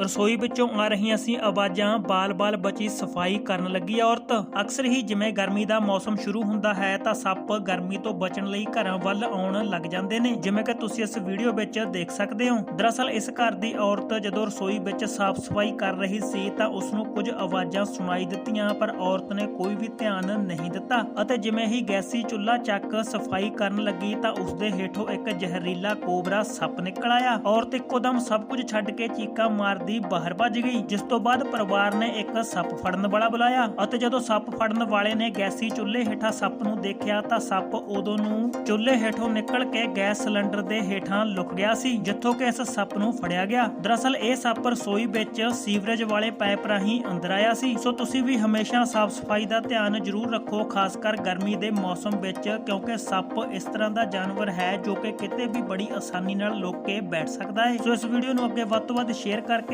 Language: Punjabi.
ਰਸੋਈ ਵਿੱਚੋਂ ਆ ਰਹੀਆਂ ਸੀ ਆਵਾਜ਼ਾਂ, ਬਾਲ-ਬਾਲ ਬਚੀ ਸਫ਼ਾਈ ਕਰਨ ਲੱਗੀ ਔਰਤ। ਅਕਸਰ ਹੀ ਜਿਵੇਂ ਗਰਮੀ ਦਾ ਮੌਸਮ ਸ਼ੁਰੂ ਹੁੰਦਾ ਹੈ ਤਾਂ ਸੱਪ ਗਰਮੀ ਤੋਂ ਬਚਣ ਲਈ ਘਰਾਂ ਵੱਲ ਆਉਣ ਲੱਗ ਜਾਂਦੇ ਨੇ। ਜਿਵੇਂ ਕਿ ਤੁਸੀਂ ਇਸ ਵੀਡੀਓ ਵਿੱਚ ਦੇਖ ਸਕਦੇ ਹੋ। ਦਰਅਸਲ ਇਸ ਘਰ ਦੀ ਔਰਤ ਜਦੋਂ ਰਸੋਈ ਵਿੱਚ ਸਾਫ਼ ਸਫ਼ਾਈ ਕਰ ਰਹੀ ਸੀ ਤਾਂ ਉਸ ਨੂੰ ਕੁਝ ਆਵਾਜ਼ਾਂ ਸੁਣਾਈ ਦਿੱਤੀਆਂ, ਪਰ ਔਰਤ ਨੇ ਕੋਈ ਵੀ ਧਿਆਨ ਨਹੀਂ ਦਿੱਤਾ ਅਤੇ ਜਿਵੇਂ ਹੀ ਗੈਸੀ ਚੁੱਲ੍ਹਾ ਚੱਕ ਸਫ਼ਾਈ ਕਰਨ ਲੱਗੀ ਤਾਂ ਉਸ ਦੇ ਹੇਠੋਂ ਇੱਕ ਜ਼ਹਿਰੀਲਾ ਕੋਬਰਾ ਸੱਪ ਨਿਕਲ ਆਇਆ। ਔਰਤ ਇੱਕੋਦਮ ਸਭ ਕੁਝ ਛੱਡ ਕੇ ਚੀਕਾਂ ਮਾਰਦੀ ਬਾਹਰ ਭੱਜ ਗਈ, ਜਿਸ ਤੋਂ ਬਾਅਦ ਪਰਿਵਾਰ ਨੇ ਇੱਕ ਸੱਪ ਫੜਨ ਵਾਲਾ ਬੁਲਾਇਆ ਅਤੇ ਜਦੋਂ ਸੱਪ ਫੜਨ ਵਾਲੇ ਨੇ ਗੈਸੀ ਚੁੱਲ੍ਹੇ ਹੇਠਾਂ ਸੱਪ ਨੂੰ ਦੇਖਿਆ ਤਾਂ ਸੱਪ ਉਦੋਂ ਨੂੰ ਚੁੱਲ੍ਹੇ ਹੇਠੋਂ ਨਿਕਲ ਕੇ ਗੈਸ ਸਿਲੰਡਰ ਦੇ ਹੇਠਾਂ ਲੁਕ ਗਿਆ ਸੀ, ਜਿੱਥੋਂ ਕਿ ਇਸ ਸੱਪ ਨੂੰ ਫੜਿਆ ਗਿਆ। ਦਰਅਸਲ ਇਹ ਸੱਪ ਰਸੋਈ ਵਿੱਚ ਸੀਵਰੇਜ ਵਾਲੇ ਪਾਈਪ ਰਾਹੀਂ ਅੰਦਰ ਆਇਆ ਸੀ। ਸੋ ਤੁਸੀਂ ਵੀ ਹਮੇਸ਼ਾ ਸਾਫ਼ ਸਫ਼ਾਈ ਦਾ ਧਿਆਨ ਜ਼ਰੂਰ ਰੱਖੋ, ਖਾਸ ਕਰ ਗਰਮੀ ਦੇ ਮੌਸਮ ਵਿੱਚ, ਕਿਉਂਕਿ ਸੱਪ ਇਸ ਤਰ੍ਹਾਂ ਦਾ ਜਾਨਵਰ ਹੈ ਜੋ ਕਿ ਕਿਤੇ ਵੀ ਬੜੀ ਆਸਾਨੀ ਨਾਲ ਲੁਕ ਕੇ ਬੈਠ ਸਕਦਾ ਹੈ। ਸੋ ਇਸ ਵੀਡੀਓ ਨੂੰ ਅੱਗੇ ਵੱਧ ਤੋਂ ਵੱਧ ਸ਼ੇਅਰ ਕਰਕੇ